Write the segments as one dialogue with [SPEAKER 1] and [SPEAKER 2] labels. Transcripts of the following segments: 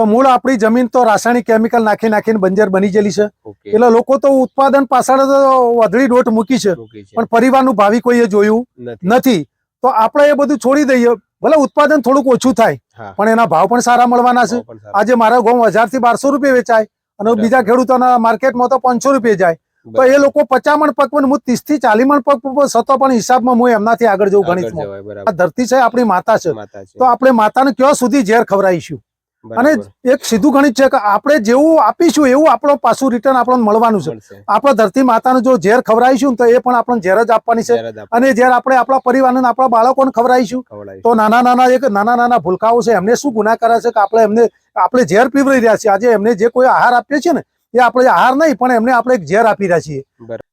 [SPEAKER 1] તો મૂળ આપણી જમીન તો રાસાયણિક કેમિકલ નાખી નાખીને બંજર બની ગયેલી છે. એટલે લોકો તો ઉત્પાદન પાછળ વધડી ડોટ મૂકી છે. પણ પરિવારનું ભાવિ કોઈએ જોયું
[SPEAKER 2] નથી.
[SPEAKER 1] તો આપણે એ બધું છોડી દઈએ. ભલે ઉત્પાદન થોડુંક ઓછું થાય પણ એના ભાવ પણ સારા મળવાના છે. આજે મારા ઘઉં હજારથી બારસો રૂપિયા વેચાય અને બીજા ખેડૂતોના માર્કેટમાં તો પાંચસો રૂપિયા જાય. તો એ લોકો પચામણ પગ પણ હું ત્રીસથી ચાલીસ પગ સતો પણ હિસાબમાં હું એમનાથી આગળ જવું ગણિતમાં. આ ધરતી છે આપણી માતા છે.
[SPEAKER 2] માતા છે.
[SPEAKER 1] તો આપણે માતાને ક્યાં સુધી ઝેર ખવડાવીશું? અને એક સીધું ગણિત છે કે આપણે જેવું આપીશું એવું આપણો પાછું રિટર્ન આપણને મળવાનું છે. આપણે ધરતી માતાનું જો ઝેર ખવડાવીશું તો એ પણ આપણને ઝેર જ આપવાની છે. અને જ્યારે આપણે આપણા પરિવારને આપણા બાળકોને ખવડાવીશું. તો નાના નાના એક નાના નાના ભૂલકાઓ છે. એમને શું ગુના કરે છે કે આપણે એમને આપણે ઝેર પીવડાવી રહ્યા છીએ? આજે એમને જે કોઈ આહાર આપીએ છીએ ને એ આપણે આહાર નહીં પણ એમને આપણે એક ઝેર આપી રહ્યા છીએ.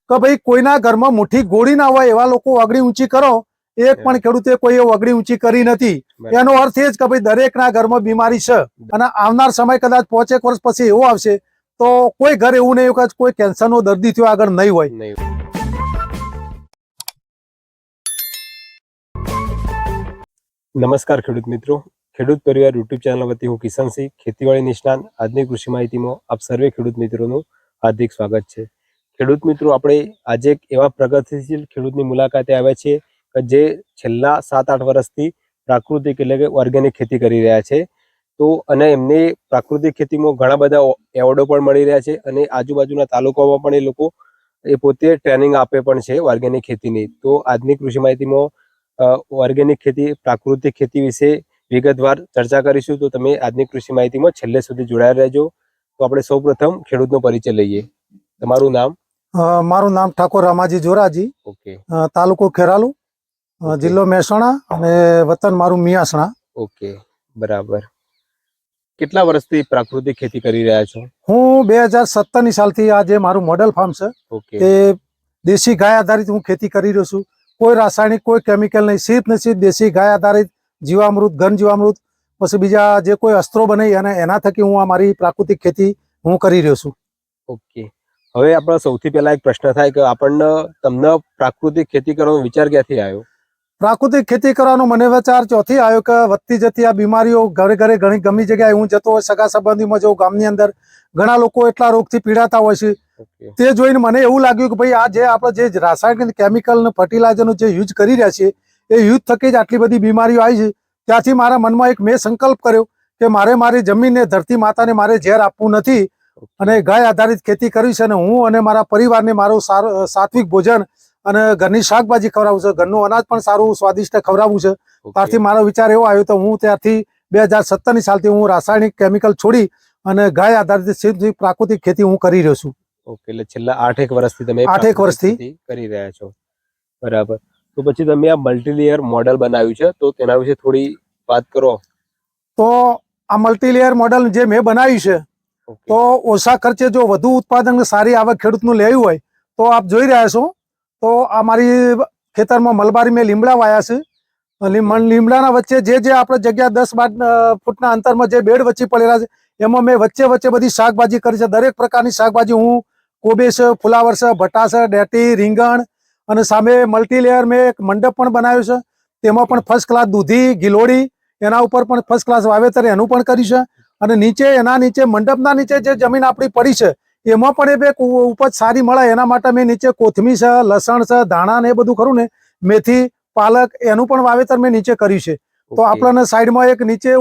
[SPEAKER 1] કે ભાઈ કોઈના ઘરમાં મુઠ્ઠી ગોળી ના હોય એવા લોકો અગડી ઊંચી કરો એક પણ ખેડૂતે કોઈ વગડી ઊંચી કરી નથી. એનો અર્થ એ જ કે ભાઈ દરેકના ઘરમાં બીમારી છે અને આવનાર સમય કદાચ પોચેક વર્ષ પછી એવો આવશે તો કોઈ ઘર એવું નહીં કે કોઈ કેન્સરનો દર્દી થયો આગળ નહીં હોય.
[SPEAKER 2] નમસ્કાર ખેડૂત મિત્રો. ખેડૂત પરિવાર યુટ્યુબ ચેનલ વતી હું કિશનસિંહ ખેતીવાડી નિષ્ણાંત. આજની કૃષિ માહિતીમાં આપ સર્વે ખેડૂત મિત્રોનું હાર્દિક સ્વાગત છે. ખેડૂત મિત્રો આપણે આજે એક એવા પ્રગતિશીલ ખેડૂતની મુલાકાતે આવ્યા છીએ જે છેલ્લા સાત આઠ વર્ષથી પ્રાકૃતિક એટલે કે ઓર્ગેનિક ખેતી કરી રહ્યા છે. તો અને એમને પ્રાકૃતિક ખેતીમાં ઘણા બધા એવોર્ડો પણ મળી રહ્યા છે અને આજુબાજુના તાલુકાઓમાં પણ એ લોકો એ પોતે ટ્રેનિંગ આપે પણ છે ઓર્ગેનિક ખેતીની. તો આજની કૃષિ માહિતીમાં ઓર્ગેનિક ખેતી પ્રાકૃતિક ખેતી વિશે વિગતવાર ચર્ચા કરીશું. તો તમે આજની કૃષિ માહિતીમાં છેલ્લે સુધી જોડાયા રહેજો. તો આપણે સૌપ્રથમ ખેડૂતનો પરિચય લઈએ. તમારું નામ?
[SPEAKER 1] મારું નામ ઠાકોર રામાજી જોરાજી.
[SPEAKER 2] ઓકે.
[SPEAKER 1] તાલુકો ખેરાલુ. જિલ્લો મહેસાણા અને વતન મારું મિયાસણા.
[SPEAKER 2] ઓકે બરાબર. કેટલા વર્ષથી પ્રાકૃતિક ખેતી કરી રહ્યા છો?
[SPEAKER 1] હું બે હજાર સત્તરની સાલથી આ જે મારું મોડેલ ફાર્મ છે તે દેશી ગાય આધારિત હું ખેતી કરી રહ્યો છું. કોઈ રાસાયણિક કોઈ કેમિકલ નહીં સીધ ને સીધ દેશી ગાય આધારિત જીવામૃત ઘન જીવામૃત પછી બીજા જે કોઈ અસ્ત્રો બને અને એના થકી હું આ મારી પ્રાકૃતિક ખેતી હું કરી રહ્યો છું.
[SPEAKER 2] ઓકે. હવે આપણા સૌથી પહેલા એક પ્રશ્ન થાય કે આપણને તમને પ્રાકૃતિક ખેતી કરવાનો વિચાર ક્યાંથી આવ્યો?
[SPEAKER 1] પ્રાકૃતિક ખેતી કરવાનો મને વિચાર ચોથી આવ્યો કે વધતી જતી આ બીમારીઓ ઘરે ઘરે ઘણી ગમી જગ્યાએ હું જતો હોય સગા સંબંધીમાં જઉં ગામની અંદર ઘણા લોકો એટલા રોગથી પીડાતા હોય છે તે જોઈને મને એવું લાગ્યું કે ભાઈ આ જે આપણે જે રાસાયણિક કેમિકલ ને ફર્ટિલાઇઝરનો જે યુઝ કરી રહ્યા છીએ એ યુઝ થકી જ આટલી બધી બીમારીઓ આવી છે. ત્યાંથી મારા મનમાં એક મેં સંકલ્પ કર્યો કે મારે મારી જમીનને ધરતી માતાને મારે ઝેર આપવું નથી અને ગાય આધારિત ખેતી કરી છે અને હું અને મારા પરિવારને મારું સારું સાત્વિક ભોજન અને ઘરની શાકભાજી ખવડાવવું છે. ઘરનું અનાજ પણ સારું સ્વાદિષ્ટ ખવડાવવું છે. ત્યારથી મારો વિચાર એવો આવ્યો તો હું ત્યારથી બે હજાર સત્તરની સાલથી હું રાસાયણિક કેમિકલ છોડી અને ગાય આધારિત સીધી પ્રાકૃતિક ખેતી હું કરી રહ્યો છું.
[SPEAKER 2] ઓકે એટલે છેલ્લા આઠેક વર્ષથી તમે
[SPEAKER 1] આઠેક વર્ષથી.
[SPEAKER 2] કરી રહ્યા છો. બરાબર. તો પછી તમે આ મલ્ટીલેયર મોડેલ બનાવ્યું છે તો તેના વિશે થોડી વાત કરો.
[SPEAKER 1] તો આ મલ્ટીલેયર મોડેલ જે મેં બનાવ્યું છે તો ઓછા ખર્ચે જો વધુ ઉત્પાદન સારી આવક ખેડૂતનું લેવું હોય તો આપ જોઈ રહ્યા છો તો આ મારી ખેતરમાં મલબારી મેં લીમડા વાયા છે લીમડાના વચ્ચે જે જે આપણે જગ્યા દસ બાર ફૂટના અંતરમાં જે બેડ વચ્ચે પડેલા છે, એમાં મેં વચ્ચે વચ્ચે બધી શાકભાજી કરી છે. દરેક પ્રકારની શાકભાજી હું કોબી છે ફુલાવર છે ભટ્ટા છે, ડેટી, રીંગણ અને સામે મલ્ટીલેયર મેં એક મંડપ પણ બનાવ્યો છે. તેમાં પણ ફર્સ્ટ ક્લાસ દૂધી, ગિલોડી, એના ઉપર પણ ફર્સ્ટ ક્લાસ વાવેતર એનું પણ કર્યું છે. અને નીચે એના નીચે મંડપના નીચે જે જમીન આપણી પડી છે એમાં પણ એ બે ઉપજ સારી મળે એના માટે મેં નીચે કોથમી છે લસણ છે ધાણા ને એ બધું ખરું ને મેથી પાલક એનું પણ વાવેતર મેં નીચે કર્યું છે તો. આપણને સાઈડમાં એક નીચે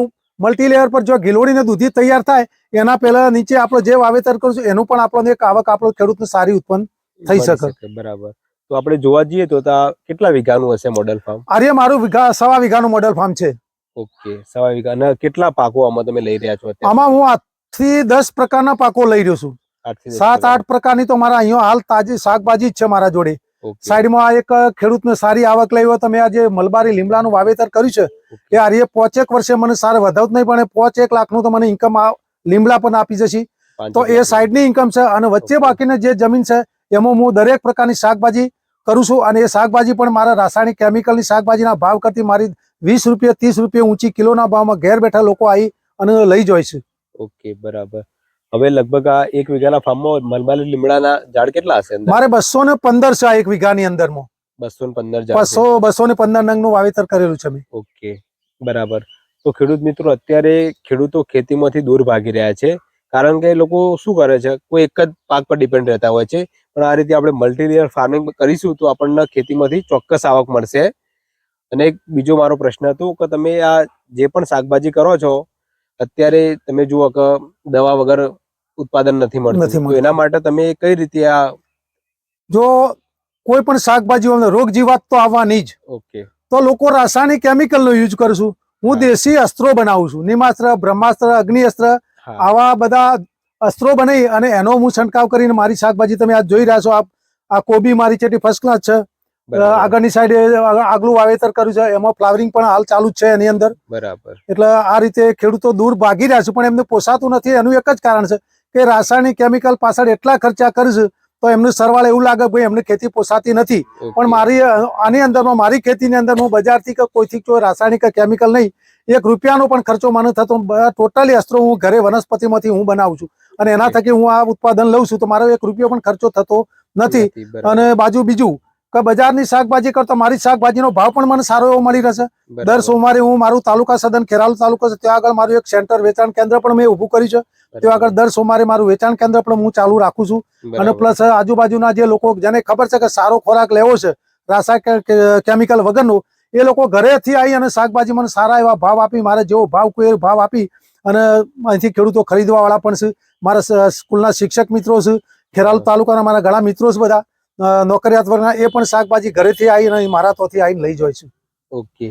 [SPEAKER 1] મલ્ટીલેયર પર જો ગિલોડી ને દૂધી તૈયાર થાય એના પહેલા નીચે આપણે જે વાવેતર કરશું એનું પણ આપણને એક આવક આપણો ખેડૂતને સારી ઉત્પન્ન થઈ શકે.
[SPEAKER 2] બરાબર તો આપણે જોવા જઈએ તો કેટલા વીઘાનું હશે મોડેલ ફાર્મ
[SPEAKER 1] અરે મારું વીઘા સવા વીઘાનું મોડલ ફાર્મ છે
[SPEAKER 2] ઓકે સવા વીઘા અને કેટલા પાકો આમાં તમે લઈ રહ્યા છો?
[SPEAKER 1] આમાં હું આઠથી દસ પ્રકારના પાકો લઈ રહ્યો છું સાત આઠ પ્રકારની તો મારા અહીંયા હાલ તાજી શાકભાજી જ છે મારા જોડે. સાઈડમાં એક એક ખેડૂતને સારી આવક લઈ હોય તમે આ જે મલબારી લીમડાનું વાવેતર કર્યું છે. એ આર્ય પોચેક વર્ષે મને સારા વધાવત નહીં પણ પોચ એક લાખનું તો મને ઇન્કમ લીમડા પણ આપી જશે તો એ. સાઈડની ઇન્કમ છે અને વચ્ચે. બાકીની જે જમીન છે એમાં હું દરેક પ્રકારની શાકભાજી કરું છું અને એ શાકભાજી પણ મારા રાસાયણિક કેમિકલની શાકભાજીના ભાવ કરતી મારી વીસ રૂપિયા ત્રીસ રૂપિયા ઊંચી કિલોના ભાવમાં ઘેર બેઠા લોકો આવી અને લઈ જાય છે
[SPEAKER 2] ઓકે બરાબર હવે લગભગ આ એક વીઘાના ફાર્મમાં મલબારી લીમડાના ઝાડ કેટલા હશે
[SPEAKER 1] મારે બસો ને પંદર છે આ એક વીઘાની અંદરમાં.
[SPEAKER 2] બસો ને પંદર છે.
[SPEAKER 1] બસો બસો ને પંદર નંગનું વાવેતર કરેલું છે મેં.
[SPEAKER 2] ઓકે બરાબર. તો ખેડૂત મિત્રો અત્યારે ખેડૂતો ખેતીમાંથી દૂર ભાગી રહ્યા છે. કારણ કે લોકો શું કરે છે? કોઈ એક જ પાક પર ડિપેન્ડ રહેતા હોય છે. પણ આ રીતે આપણે મલ્ટીલેયર ફાર્મિંગ કરીશું તો આપણને ખેતીમાંથી ચોક્કસ આવક મળશે. અને એક બીજો મારો પ્રશ્ન હતો કે તમે આ જે પણ શાકભાજી કરો છો અત્યારે તમે જુઓ કે દવા વગર ઉત્પાદન નથી મળતું. એના માટે તમે કઈ રીતે આ
[SPEAKER 1] જો કોઈ પણ શાકભાજી રોગ જીવાત તો આવવાની જ.
[SPEAKER 2] ઓકે.
[SPEAKER 1] તો લોકો રાસાયણિક કેમિકલનો યુઝ કરશું. હું દેશી અસ્ત્રો બનાવું છું. નિમાસ્ત્ર બ્રહ્માસ્ત્ર અગ્નિઅસ્ત્ર આવા બધા અસ્ત્રો બનાવી અને એનો હું છંટકાવ કરીને મારી શાકભાજી તમે આજ જોઈ રહ્યા છો. આ આ કોબી મારી ચેટી ફર્સ્ટ ક્લાસ છે. આગળની સાઈડે આગલું વાવેતર કર્યું છે. એમાં ફ્લાવરિંગ પણ હાલ ચાલુ જ છે એની અંદર.
[SPEAKER 2] બરાબર.
[SPEAKER 1] એટલે આ રીતે ખેડૂતો દૂર ભાગી રહ્યા છે પણ એમને પોસાતું નથી. એનું એક જ કારણ છે. કે રાસાયણિક કેમિકલ પાછળ એટલા ખર્ચા કરીશ તો એમને સરવાળે એવું લાગે ભાઈ એમને ખેતી પોસાતી નથી. પણ મારી આની અંદરમાં મારી ખેતીની અંદર હું બજારથી કે કોઈથી કોઈ રાસાયણિક કેમિકલ નહીં એક રૂપિયાનો પણ ખર્ચો મને થતો ટોટલી અસ્ત્રો હું ઘરે વનસ્પતિમાંથી હું બનાવું છું. અને એના થકી હું આ ઉત્પાદન લઉં છું તો મારો એક રૂપિયો પણ ખર્ચો થતો નથી. અને બાજુ બીજું કે બજારની શાકભાજી કરતા મારી શાકભાજીનો ભાવ પણ મને સારો એવો મળી રહેશે. દર સોમવારે હું મારું તાલુકા સદન ખેરાલુ તાલુકો છે ત્યાં આગળ મારું એક સેન્ટર વેચાણ કેન્દ્ર પણ મેં ઊભું કર્યું છે. ત્યાં આગળ દર સોમવારે મારું વેચાણ કેન્દ્ર પણ હું ચાલુ રાખું છું. અને પ્લસ આજુબાજુના જે લોકો જેને ખબર છે કે સારો ખોરાક લેવો છે રાસાયણિક કેમિકલ વગરનો એ લોકો ઘરેથી આવી અને શાકભાજી મને સારા એવા ભાવ આપી મારે જેવો ભાવ કોઈ ભાવ આપી અને અહીંથી ખેડૂતો ખરીદવા વાળા પણ છે. મારા સ્કૂલના શિક્ષક મિત્રો છે ખેરાલુ તાલુકાના મારા ઘણા મિત્રો છે બધા. નોકરિયાત વર્ગના એ પણ શાકભાજી ઘરેથી આવીને મારા તોથી આવીને લઈ જાય છે.
[SPEAKER 2] ઓકે.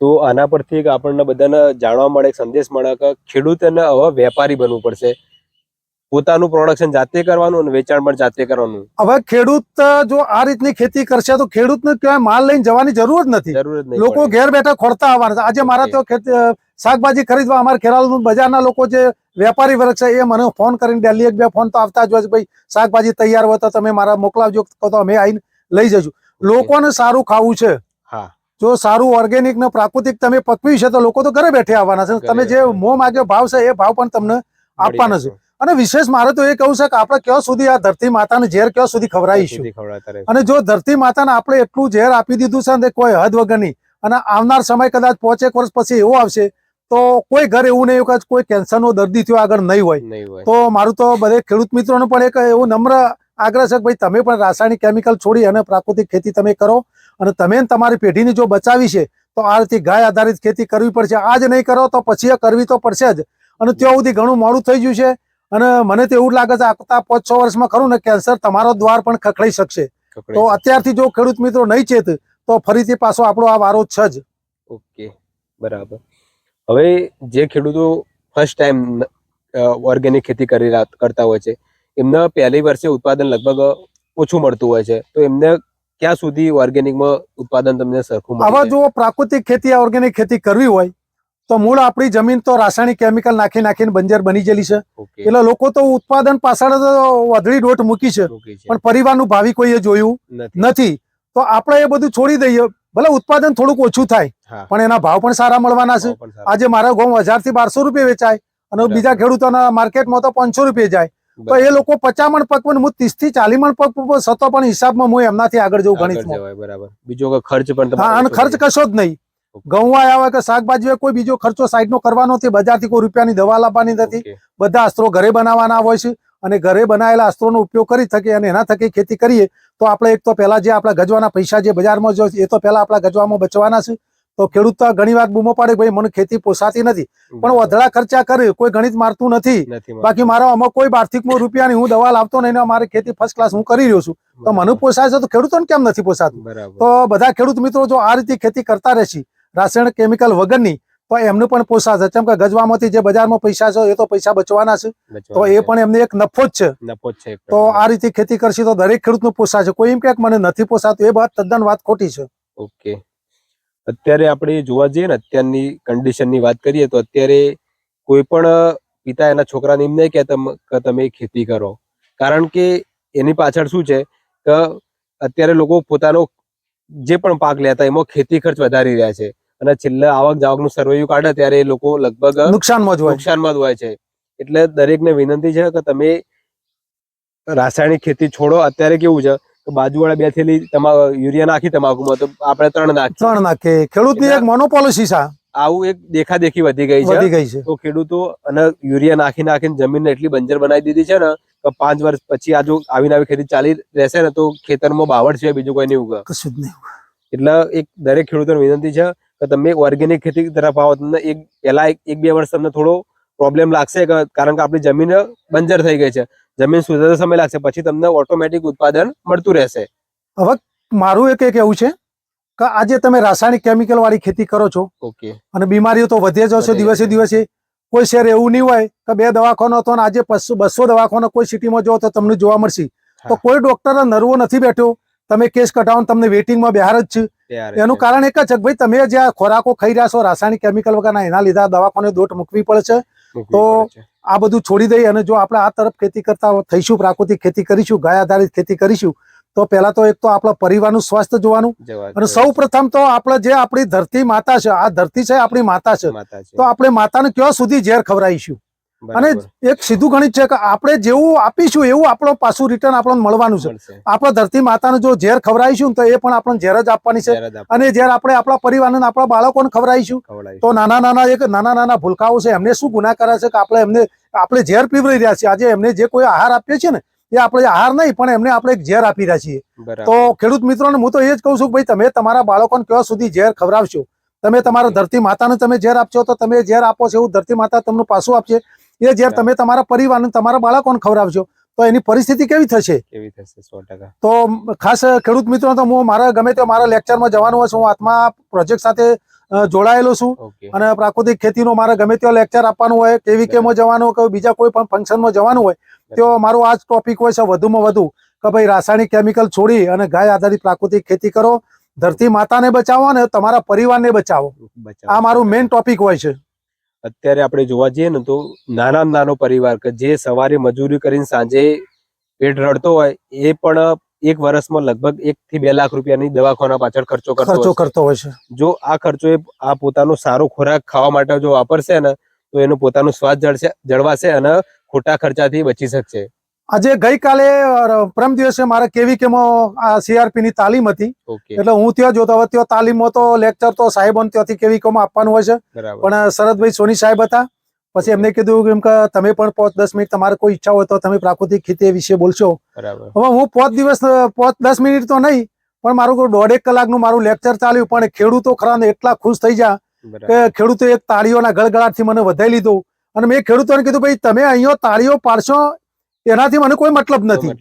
[SPEAKER 2] તો આના પરથી આપણને બધાને જાણવા મળે સંદેશ મળે કે ખેડૂતોને હવે વેપારી બનવું પડશે. પોતાનું પ્રોડક્શન જાતે કરવાનું અને વેચાણ પણ જાતે કરવાનું.
[SPEAKER 1] હવે ખેડૂત જો આ રીતની ખેતી કરશે તો ખેડૂતને ક્યાંય માલ લઈને જવાની જરૂર જ નથી.
[SPEAKER 2] જરૂર જ નહીં
[SPEAKER 1] લોકો. ઘેર બેઠા ખોરતા આવવાના છે. આજે મારા તો શાકભાજી ખરીદવા અમારા ખેરાલુ બજારના લોકો જે વેપારી વર્ગ છે એ મને ફોન કરીને ડેલી એક બે ફોન તો આવતા જ હોય છે ભાઈ શાકભાજી તૈયાર હોય તો તમે મારા મોકલાવજો તો અમે આવીને લઈ જજો લોકોને સારું ખાવું છે. જો સારું ઓર્ગેનિક ને પ્રાકૃતિક તમે પકવ્યું છે તો લોકો તો ઘરે બેઠે આવવાના છે. તમે જે. મોં માગ્યો ભાવ છે એ ભાવ પણ તમને આપવાના છે. અને વિશેષ મારે તો એ કહું છે કે આપણે ક્યાં સુધી આ ધરતી માતાને ઝેર ક્યાં સુધી ખવડાવીશું. અને જો ધરતી માતાને આપણે એટલું ઝેર આપી દીધું છે ને કોઈ હદ વગરની અને આવનાર સમય કદાચ પોચેક વર્ષ પછી એવો આવશે તો કોઈ ઘર એવું નહીં કે કોઈ કેન્સરનો દર્દી થયો આગળ નહીં હોય. તો મારું તો બધે ખેડૂત મિત્રોને પણ એક એવું નમ્ર આગ્રહ છે કે ભાઈ તમે પણ રાસાયણિક કેમિકલ છોડી અને પ્રાકૃતિક ખેતી તમે કરો અને તમે તમારી પેઢીને જો બચાવી છે તો આ રીતે ગાય આધારિત ખેતી કરવી પડશે. આજ નહીં કરો તો પછી એ કરવી તો પડશે જ. અને ત્યાં સુધી ઘણું મોડું થઈ ગયું છે. અને મને તો એવું લાગે છે આવતા પાંચ છ વર્ષમાં ખરું ને કેન્સર તમારો દ્વાર પણ ખખડાઈ શકશે. તો અત્યારથી જો ખેડૂત મિત્રો નહીં ચેત તો ફરીથી પાછો આપણો આ વારો છે જ.
[SPEAKER 2] ઓકે બરાબર. હવે જે ખેડૂતો ફર્સ્ટ ટાઈમ ઓર્ગેનિક ખેતી કરી કરતા હોય છે એમને પહેલી વર્ષે ઉત્પાદન લગભગ ઓછું મળતું હોય છે. તો એમને ક્યાં સુધી ઓર્ગેનિકમાં ઉત્પાદન તમને સરખું
[SPEAKER 1] આવા જો પ્રાકૃતિક ખેતી ઓર્ગેનિક ખેતી કરવી હોય તો મૂળ આપણી જમીન તો રાસાયણિક કેમિકલ નાખી નાખીને બંજર બની ગયેલી છે. એટલે લોકો તો ઉત્પાદન પાછળ વધડી ડોટ મૂકી છે. પણ પરિવારનું ભાવિ કોઈએ જોયું
[SPEAKER 2] નથી.
[SPEAKER 1] તો આપણે એ બધું છોડી દઈએ. ભલે ઉત્પાદન થોડુંક ઓછું થાય પણ એના ભાવ પણ સારા મળવાના છે. આજે મારા ઘઉં હજારથી બારસો રૂપિયા વેચાય અને બીજા ખેડૂતોના માર્કેટમાં તો પાંચસો રૂપિયા જાય. તો એ લોકો પચામણ પકવન હું ત્રીસથી ચાલીમણ પગ સતો પણ હિસાબમાં હું એમનાથી આગળ જવું
[SPEAKER 2] ગણિત બરાબર. બીજો ખર્ચ પણ
[SPEAKER 1] હા અને ખર્ચ કશો જ નહીં. ઘઉં હોય કે શાકભાજી હોય કોઈ બીજો ખર્ચો સાઈડ નો કરવાનો નથી બજારથી કોઈ રૂપિયાની દવા લાવવાની નથી. બધા અસ્ત્રો ઘરે બનાવવાના હોય છે અને ઘરે બનાવેલા અસ્ત્રોનો ઉપયોગ કરી થકી અને એના થકી ખેતી કરીએ તો આપણે એક તો પહેલા જે આપણા ગજવાના પૈસા જે બજારમાં જો એ તો પહેલા આપણા ગજવામાં બચવાના છે. તો ખેડૂત તો ઘણી વાર બૂમો પાડે ભાઈ મને ખેતી પોસાતી નથી. પણ. વધડા ખર્ચા કરે કોઈ ગણિત મારતું નથી. બાકી મારો આમાં કોઈ આર્થિકમાં રૂપિયાની હું દવા લાવતો નહીં મારી ખેતી ફર્સ્ટ ક્લાસ હું કરી રહ્યો છું. તો મને પોસાય છે તો ખેડૂતોને કેમ નથી પોસાતું? તો બધા ખેડૂત મિત્રો જો આ રીતે ખેતી કરતા રહેશે રાસાયણિક કેમિકલ વગરની તો એમનું પણ પોસાશે કેમ કે ગજવામાંથી જે બજારમાં પૈસા છે એ તો પૈસા બચવાના છે. તો એ પણ એમને એક નફો જ છે.
[SPEAKER 2] નફો જ છે
[SPEAKER 1] તો આ રીતે ખેતી કરશે તો દરેક ખેડૂતનું પોસાશે કોઈ એમ કે મને નથી પોસાતું એ વાત તદ્દન વાત ખોટી છે.
[SPEAKER 2] ઓકે. અત્યારે આપણે જોવા જઈએ ને અત્યારની કન્ડિશનની વાત કરીએ તો અત્યારે કોઈ પણ પિતા એના છોકરાને એમ નહીં કે તમ- કે તમે ખેતી કરો. કારણ કે એની પાછળ શું છે કે અત્યારે લોકો પોતાનો જે પણ પાક લેતા એમાં ખેતી ખર્ચ વધારી રહ્યા છે. અને છેલ્લે આવક જાવકનું સર્વેયું કાઢે ત્યારે એ લોકો લગભગ
[SPEAKER 1] નુકસાનમાં જ હોય
[SPEAKER 2] નુકસાનમાં જ હોય છે. એટલે દરેકને વિનંતી છે કે તમે રાસાયણિક ખેતી છોડો. અત્યારે કેવું છે કે બાજુવાળા બે થેલી તમા યુરિયા નાખી તમાકુમાં તો આપણે ત્રણ નાખી
[SPEAKER 1] ત્રણ નાખે ખેડૂતની એક મોનોપોલિસી છે
[SPEAKER 2] આવું એક દેખાદેખી વધી ગઈ છે.
[SPEAKER 1] વધી ગઈ છે.
[SPEAKER 2] તો ખેડૂતો અને યુરિયા નાખી નાખીને જમીનને એટલી બંજર બનાવી દીધી છે ને કે પાંચ વર્ષ પછી આ જો આવીને આવી ખેતી ચાલી રહેશે ને તો ખેતરમાં બાવળ છે બીજું કોઈ નહીં ઉગે.
[SPEAKER 1] કશું જ નહીં
[SPEAKER 2] એટલે એક દરેક ખેડૂતોને વિનંતી છે કે તમે ઓર્ગેનિક ખેતી તરફ આવો તમને એક પહેલા એક બે વર્ષ તમને થોડો પ્રોબ્લેમ લાગશે કારણ કે આપણી જમીન બંજર થઈ ગઈ છે. જમીન સુધારતા સમય લાગશે પછી તમને ઓટોમેટિક ઉત્પાદન મળતું રહેશે.
[SPEAKER 1] હવે મારું એક એક એવું છે કે આજે તમે રાસાયણિક કેમિકલ વાળી ખેતી કરો છો
[SPEAKER 2] ઓકે
[SPEAKER 1] અને બીમારીઓ તો વધે જ છે દિવસે દિવસે. કોઈ શહેર એવું નહીં હોય કે બે દવાખાનો હતો અને આજે બસો બસો દવાખાનો કોઈ સિટીમાં જો તો તમને જોવા મળશે. તો કોઈ ડોક્ટર નરવો નથી બેઠો. તમે કેસ કઢાવો તમને વેટિંગમાં બહાર જ છે. એનું કારણ એક જ છે કે ભાઈ તમે જે આ ખોરાકો ખાઈ રહ્યા છો રાસાયણિક કેમિકલ વગરના એના લીધે દવાખાને દોટ મૂકવી પડે છે. તો આ બધું છોડી દઈ અને જો આપણે આ તરફ ખેતી કરતા થઈશું પ્રાકૃતિક ખેતી કરીશું ગાય આધારિત ખેતી કરીશું તો પહેલા તો એક તો આપણા પરિવારનું સ્વાસ્થ્ય જોવાનું. અને સૌ પ્રથમ તો આપણે જે આપણી ધરતી માતા છે આ ધરતી છે આપણી માતા છે.
[SPEAKER 2] માતા છે.
[SPEAKER 1] તો આપણે માતાને ક્યાં સુધી ઝેર ખવડાવીશું? અને એક સીધું ગણિત છે કે આપણે જેવું આપીશું એવું આપણું પાછું રિટર્ન આપણને મળવાનું છે. આપણા ધરતી માતાને જો ઝેર ખવડાવીશું તો એ પણ આપણને ઝેર જ આપવાની છે. અને ઝેર આપણે આપણા પરિવારને આપણા બાળકોને ખવડાવીશું
[SPEAKER 2] ખવડાવીશું.
[SPEAKER 1] તો નાના નાના એક નાના નાના ભૂલકાઓ છે. એમને શું ગુના કરે છે કે આપણે એમને આપણે ઝેર પીવડાવી રહ્યા છીએ. આજે એમને જે કોઈ આહાર આપીએ છીએ ને એ આપણે આહાર નહીં પણ એમને આપણે એક ઝેર આપી રહ્યા છીએ. તો ખેડૂત મિત્રોને હું તો એ જ કહું છું કે ભાઈ તમે તમારા બાળકોને ક્યાં સુધી ઝેર ખવડાવશો? તમે તમારા ધરતી માતાને તમે ઝેર આપશો તો તમે ઝેર આપો છો એવું ધરતી માતા તમને પાછું આપશે. એ જ્યારે તમે તમારા પરિવારને તમારા બાળકોને ખવડાવશો તો એની પરિસ્થિતિ કેવી થશે?
[SPEAKER 2] કેવી થશે સો
[SPEAKER 1] તો ખાસ ખેડૂત મિત્રો તો હું મારા ગમે તે મારા લેક્ચરમાં જવાનું હોય છે હું આત્મા પ્રોજેક્ટ સાથે જોડાયેલો છું. અને પ્રાકૃતિક ખેતીનો મારે ગમે તેવા લેક્ચર આપવાનું હોય કેવીકેમાં જવાનું હોય કે બીજા કોઈ પણ ફંક્શનમાં જવાનું હોય તો મારું આ જ ટોપિક હોય છે વધુમાં વધુ કે ભાઈ રાસાયણિક કેમિકલ છોડી અને ગાય આધારિત પ્રાકૃતિક ખેતી કરો ધરતી માતાને બચાવો અને તમારા પરિવારને બચાવો. આ મારું મેઇન ટોપિક હોય છે.
[SPEAKER 2] અત્યારે આપણે જોવા જઈએ ને તો નાના નાનો પરિવાર કે જે સવારે મજૂરી કરીને સાંજે પેટ રડતો હોય એ પણ એક વર્ષમાં લગભગ એક થી બે લાખ રૂપિયાની દવાખાના પાછળ ખર્ચો
[SPEAKER 1] ખર્ચો કરતો હોય છે.
[SPEAKER 2] જો આ ખર્ચો એ આ પોતાનો સારો ખોરાક ખાવા માટે જો વાપરશે ને તો એનું પોતાનું સ્વાદ જળશે જળવાશે અને ખોટા ખર્ચાથી બચી શકશે.
[SPEAKER 1] આજે ગઈકાલે પરમ દિવસે મારે કેવીકેમાં આ સીઆરપી ની તાલીમ હતી. એટલે હું ત્યાં જોતો હવે ત્યાં તાલીમમાં તો લેક્ચર તો સાહેબોને ત્યાંથી કેવી કેમો આપવાનું હોય છે. પણ શરદભાઈ સોની સાહેબ હતા. પછી એમને કીધું કેમ કે તમે પણ પાંચ દસ મિનિટ તમારે કોઈ ઈચ્છા હોય તો તમે પ્રાકૃતિક ખેતી વિશે બોલશો. હવે હું પાંચ દિવસ પાંચ દસ મિનિટ તો નહીં પણ મારું દોઢેક દોઢેક કલાકનું મારું લેક્ચર ચાલ્યું પણ ખેડૂતો ખરા એટલા ખુશ થઈ ગયા કે ખેડૂતો એક તાળીઓના ગળગળાટથી મને વધાઈ લીધું. અને મેં ખેડૂતોને કીધું ભાઈ તમે અહીંયા તાળીઓ પાડશો એનાથી મને કોઈ મતલબ નથી.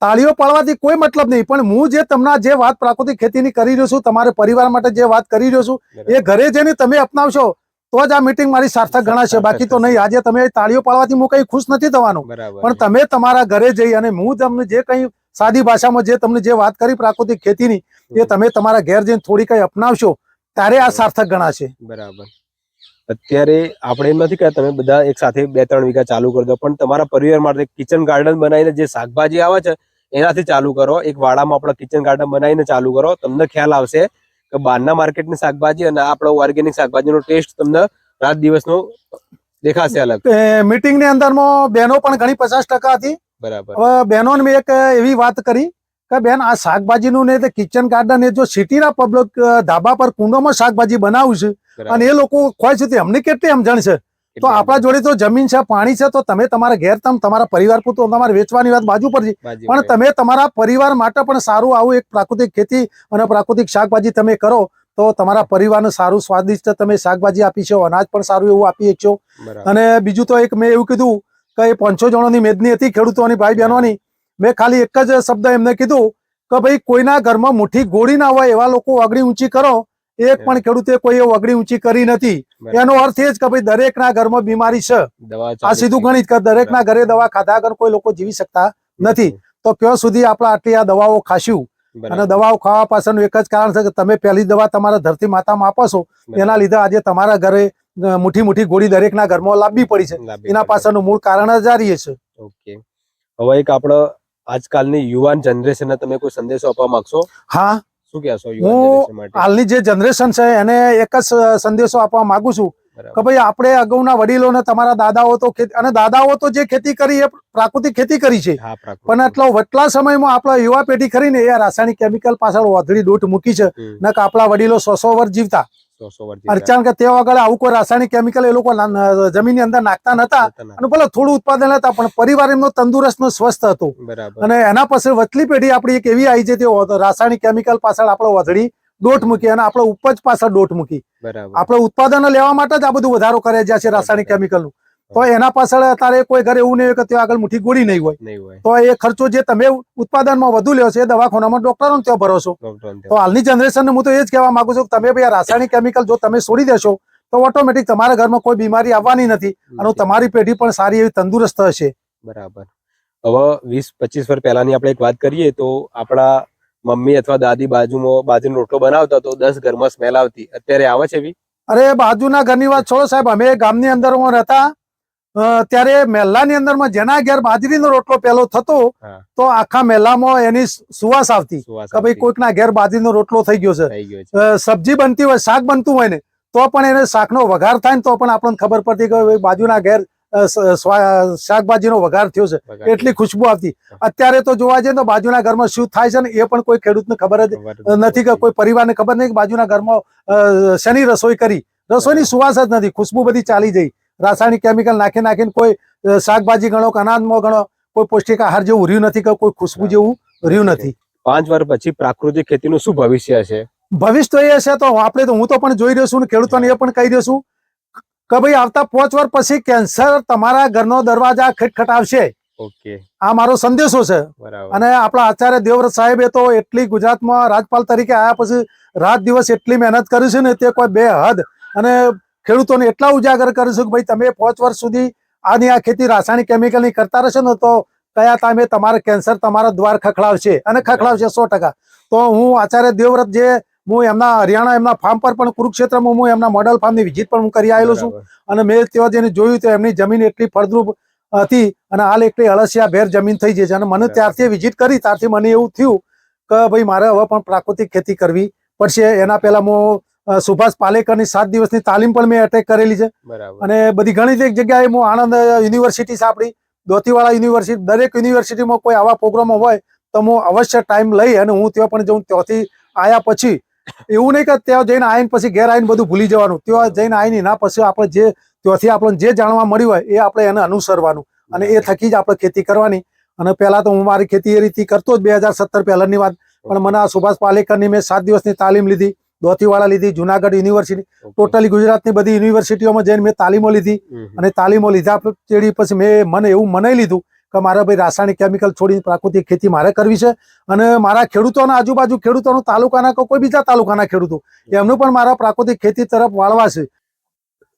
[SPEAKER 1] તાળીઓ પાડવાથી કોઈ મતલબ નહીં પણ હું જે તમને જે વાત પ્રાકૃતિક ખેતીની કરી રહ્યો છું તમારે પરિવાર માટે જે વાત કરી રહ્યો છું એ ઘરે જઈને તમે અપનાવશો તો જ આ મીટિંગ મારી સાર્થક ગણાશે. બાકી તો નહીં આજે તમે તાળીઓ પાડવાથી હું કઈ ખુશ નથી થવાનો. પણ તમે તમારા ઘરે જઈ અને હું તમને જે કંઈ સાદી ભાષામાં જે તમને જે વાત કરી પ્રાકૃતિક ખેતીની એ તમે તમારા ઘેર જઈને થોડી કઈ અપનાવશો ત્યારે આ સાર્થક ગણાશે.
[SPEAKER 2] બરાબર. અત્યારે આપણે એમ નથી કે તમે બધા એક સાથે બે ત્રણ વીઘા ચાલુ કરી દો પણ તમારા પરિવાર માટે કિચન ગાર્ડન બનાવીને જે શાકભાજી આવે છે એનાથી ચાલુ કરો. એક વાડામાં આપણે કિચન ગાર્ડન બનાવીને ચાલુ કરો. તમને ખ્યાલ આવશે કે બહારના માર્કેટની શાકભાજી અને આપણો ઓર્ગેનિક શાકભાજીનો ટેસ્ટ તમને રાત દિવસનો દેખાશે અલગ.
[SPEAKER 1] મીટિંગની અંદરમાં બહેનો પણ ઘણી પચાસ ટકા હતી.
[SPEAKER 2] બરાબર.
[SPEAKER 1] હવે બહેનોને મેં એક એવી વાત કરી કે બેન આ શાકભાજીનું ને કિચન ગાર્ડન એ જો સિટીના પબ્લિક ધાબા પર કુંડોમાં શાકભાજી બનાવું છે. અને એ લોકો ખોય છે તે અમને કેટલી સમજણ છે? તો આપણા જોડે તો જમીન છે પાણી છે તો તમે તમારા ઘેર તમ તમારા પરિવાર પૂરતું તમારે વેચવાની વાત બાજુ પર પણ તમે તમારા પરિવાર માટે પણ સારું આવું એક પ્રાકૃતિક ખેતી અને પ્રાકૃતિક શાકભાજી તમે કરો તો તમારા પરિવારને સારું સ્વાદિષ્ટ તમે શાકભાજી આપી છો અનાજ પણ સારું એવું આપી
[SPEAKER 2] છો
[SPEAKER 1] અને બીજું તો એક મેં એવું કીધું કે એ પાંચસો જણોની મેદની હતી ખેડૂતોની ભાઈ બહેનોની. મેં ખાલી એક જ શબ્દ એમને કીધું કે ભાઈ કોઈના ઘરમાં મુઠ્ઠી ગોળી ના હોય એવા લોકો આગળ ઊંચી કરો એક પણ ખેડૂતે કોઈ વગડી ઊંચી કરી નથી. એનો અર્થ એ જ કે ભાઈ દરેકના ઘરમાં બીમારી છે. આ સીધું. ગણિત કે દરેકના ઘરે દવા ખાધા વગર કોઈ લોકો જીવી શકતા નથી. તો ક્યાં સુધી આપણે આટલી આ દવાઓ ખાશું. અને દવાઓ ખાવા પાછળનું એક જ કારણ છે કે તમે પહેલી દવા તમારા ધરતી માતામાં આપો છો. એના લીધે આજે તમારા ઘરે મુઠી મુઠી ગોળી ગોળી દરેકના ઘરમાં લાંબી પડી છે. એના. પાછળનું મૂળ કારણ જ આ રહીએ છે.
[SPEAKER 2] ઓકે. હવે એક આપણો આજકાલની યુવાન જનરેશનને તમે કોઈ સંદેશો આપવા માંગશો?
[SPEAKER 1] હા.
[SPEAKER 2] શું કહેશો
[SPEAKER 1] હું હાલની જે જનરેશન છે એને એક જ સંદેશો આપવા માંગુ છું કે ભાઈ આપણે અગાઉના વડીલો ને તમારા દાદાઓ તો અને દાદાઓ તો જે ખેતી કરી એ પ્રાકૃતિક ખેતી કરી છે. પણ એટલો વટલા સમયમાં આપણા યુવા પેઢી ખરીને એ રાસાયણિક કેમિકલ પાછળ વધડી દૂટ મૂકી છે. ને કે આપણા વડીલો સો સો વર્ષ જીવતા. કારણ કે તે વગર આવું કોઈ રાસાયણિક કેમિકલ એ લોકો ના- જમીનની અંદર નાખતા નતા. અને ભલે થોડું ઉત્પાદન હતા પણ પરિવાર એમનો તંદુરસ્ત નો સ્વસ્થ હતો. અને એના પછી વચલી પેઢી આપણી એક એવી આવી છે તે રાસાયણિક કેમિકલ પાછળ આપણે વધડી દોટ મૂકી અને આપણે ઉપજ પાછળ દોટ મૂકી. આપણે ઉત્પાદન લેવા માટે જ આ બધું વધારો કરે છે રાસાયણિક કેમિકલનું તો એના પાછળ અત્યારે કોઈ ઘરે એવું નહીં હોય કે ત્યાં આગળ મુઠ્ઠી ગોળી નહીં હોય. તો એ ખર્ચો જે તમે ઉત્પાદનમાં વધુ લ્યો છો એ દવાખાનામાં ડોક્ટરો ત્યાં ભરો છો. તો હાલની જનરેશનને હું તો એ જ કહેવા માંગુ છું કે તમે ભાઈ રાસાયણિક કેમિકલ જો તમે છોડી દેશો તો ઓટોમેટિક તમારા ઘરમાં કોઈ બીમારી આવવાની નથી અને તમારી પેઢી પણ સારી એવી તંદુરસ્ત હશે.
[SPEAKER 2] બરાબર. હવે વીસ પચીસ વર્ષ પહેલાની આપણે એક વાત કરીએ તો આપણા મમ્મી અથવા દાદી બાજુમાં બાજુનો રોટલો બનાવતા તો દસ ઘરમાં સ્મેલ આવતી. અત્યારે આવે છે
[SPEAKER 1] અરે બાજુના ઘરની વાત છોડો સાહેબ અમે ગામની અંદર રહેતા અ, ત્યારે મહેલાની અંદરમાં જેના ઘેર બાજરીનો રોટલો પહેલો થતો તો આખા મહેલામાં એની સુવાસ આવતી કે ભાઈ કોઈકના ઘેર બાજરીનો રોટલો થઈ ગયો છે. સબ્જી બનતી હોય શાક બનતું હોય ને તો પણ એને શાકનો વઘાર થાય ને તો પણ આપણને ખબર પડતી કે ભાઈ બાજુના ઘેર શાકભાજીનો વઘાર થયો છે. એટલી ખુશ્બુ આવતી. અત્યારે તો જોવા જઈએ તો બાજુના ઘરમાં શું થાય છે ને એ પણ કોઈ ખેડૂતને ખબર જ નથી કે કોઈ પરિવારને ખબર નહીં કે બાજુના ઘરમાં શેની રસોઈ કરી. રસોઈની સુવાસ જ નથી. ખુશ્બુ બધી ચાલી જઈ. રાસાયણિક કેમિકલ નાખી નાખીને કોઈ શાકભાજી ગણો કે અનાજમાં ગણો કોઈ પૌષ્ટિક આહાર જેવું રહ્યું નથી કે કોઈ ખુશ્બુ જેવું રહ્યું નથી.
[SPEAKER 2] પાંચ વાર પછી પ્રાકૃતિક ખેતીનું શું ભવિષ્ય છે?
[SPEAKER 1] ભવિષ્ય તો એ છે તો આપણે તો હું તો પણ જોઈ રહ્યો છું ખેડૂતોને એ પણ કહી રહ્યો છું કે ભાઈ આવતા પાંચ વાર પછી કેન્સર તમારા ઘરનો દરવાજા ખટખટાવશે
[SPEAKER 2] ઓકે.
[SPEAKER 1] આ મારો સંદેશો છે. અને આપણા આચાર્ય દેવવ્રત સાહેબે તો એટલી ગુજરાતમાં રાજપાલ તરીકે આવ્યા પછી રાત દિવસ એટલી મહેનત કરી છે ને તે કોઈ બે હદ અને ખેડૂતોને એટલા ઉજાગર કરીશું કે ભાઈ તમે પાંચ વર્ષ સુધી આની આ ખેતી રાસાયણિક કેમિકલની કરતા રહેશો ને તો કયા ટાઈમે તમારે કેન્સર તમારા દ્વાર ખખડાવશે અને ખખડાવશે સો તો હું આચાર્ય દેવવ્રત જે હું એમના હરિયાણા એમના ફાર્મ પર પણ કુરુક્ષેત્રમાં હું એમના મોડલ ફાર્મની વિઝિટ પણ હું કરી આવેલો છું. અને મેં ત્યાં જેને જોયું તો એમની જમીન એટલી ફળદ્રુપ હતી અને હાલ એટલી અળસિયા ભેર જમીન થઈ જાય છે. અને મને ત્યારથી વિઝિટ કરી ત્યારથી મને એવું થયું કે ભાઈ મારે હવે પણ પ્રાકૃતિક ખેતી કરવી પડશે. એના પહેલા હું સુભાષ પાલેકરની સાત દિવસની તાલીમ પણ મેં અટેક કરેલી છે. અને બધી ઘણી એક જગ્યાએ હું આણંદ યુનિવર્સિટી છે આપણી દોતીવાળા યુનિવર્સિટી દરેક યુનિવર્સિટીમાં કોઈ આવા પ્રોગ્રામો હોય તો હું અવશ્ય ટાઈમ લઈ અને હું ત્યાં પણ જઉં ત્યાંથી આવ્યા પછી એવું નહીં કે ત્યાં જઈને આવીને પછી ઘેર આવીને બધું ભૂલી જવાનું. ત્યાં જઈને આવીને એના પછી આપણે જે ત્યાંથી આપણને જે જાણવા મળ્યું હોય એ આપણે એને અનુસરવાનું. અને એ થકી જ આપણે ખેતી કરવાની. અને પહેલા તો હું મારી ખેતી એ રીતે કરતો જ બે હજાર સત્તર પહેલાની વાત. પણ મને આ સુભાષ પાલેકરની મેં સાત દિવસની તાલીમ લીધી. દોતીવાળા લીધી જુનાગઢ યુનિવર્સિટી. ટોટલી ગુજરાતની બધી યુનિવર્સિટીઓમાં જઈને મેં તાલીમો લીધી. અને તાલીમો લીધા તેડી પછી મેં મને એવું મનાઈ લીધું કે મારે ભાઈ રાસાયણિક કેમિકલ છોડીને પ્રાકૃતિક ખેતી મારે કરવી છે અને મારા ખેડૂતોના આજુબાજુ ખેડૂતોનું તાલુકાના કોઈ બીજા તાલુકાના ખેડૂતો એમનું પણ મારા પ્રાકૃતિક ખેતી તરફ વાળવા છે.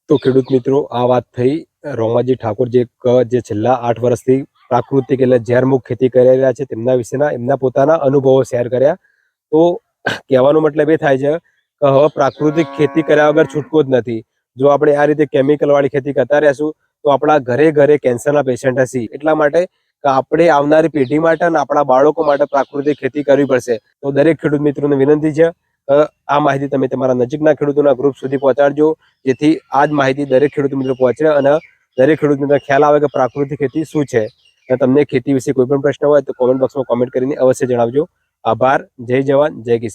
[SPEAKER 2] તો ખેડૂત મિત્રો આ વાત થઈ. રોમાજી ઠાકોર જે જે છેલ્લા આઠ વર્ષથી પ્રાકૃતિક એટલે ઝેરમુક્ત ખેતી કરી રહ્યા છે તેમના વિશેના એમના પોતાના અનુભવો શેર કર્યા. તો કહેવાનો મતલબ એ થાય છે હવે પ્રાકૃતિક ખેતી કર્યા વગર છૂટકો જ નથી. જો આપણે આ રીતે કેમિકલ વાળી ખેતી કરતા રહેશું, તો આપણા ઘરે ઘરે કેન્સરના પેશન્ટ હશે. એટલા માટે આપણે આવનારી પેઢી માટે અને આપણા બાળકો માટે પ્રાકૃતિક ખેતી કરવી પડશે. તો દરેક ખેડૂત મિત્રોને વિનંતી છે આ માહિતી તમે તમારા નજીકના ખેડૂતોના ગ્રુપ સુધી પહોંચાડજો, જેથી આ જ માહિતી દરેક ખેડૂત મિત્રો પહોંચે અને દરેક ખેડૂત મિત્ર ખ્યાલ આવે કે પ્રાકૃતિક ખેતી શું છે. અને તમને ખેતી વિશે કોઈ પણ પ્રશ્ન હોય તો કોમેન્ટ બોક્સમાં કોમેન્ટ કરીને અવશ્ય જણાવજો. આભાર. જય જવાન. જય કિસાન.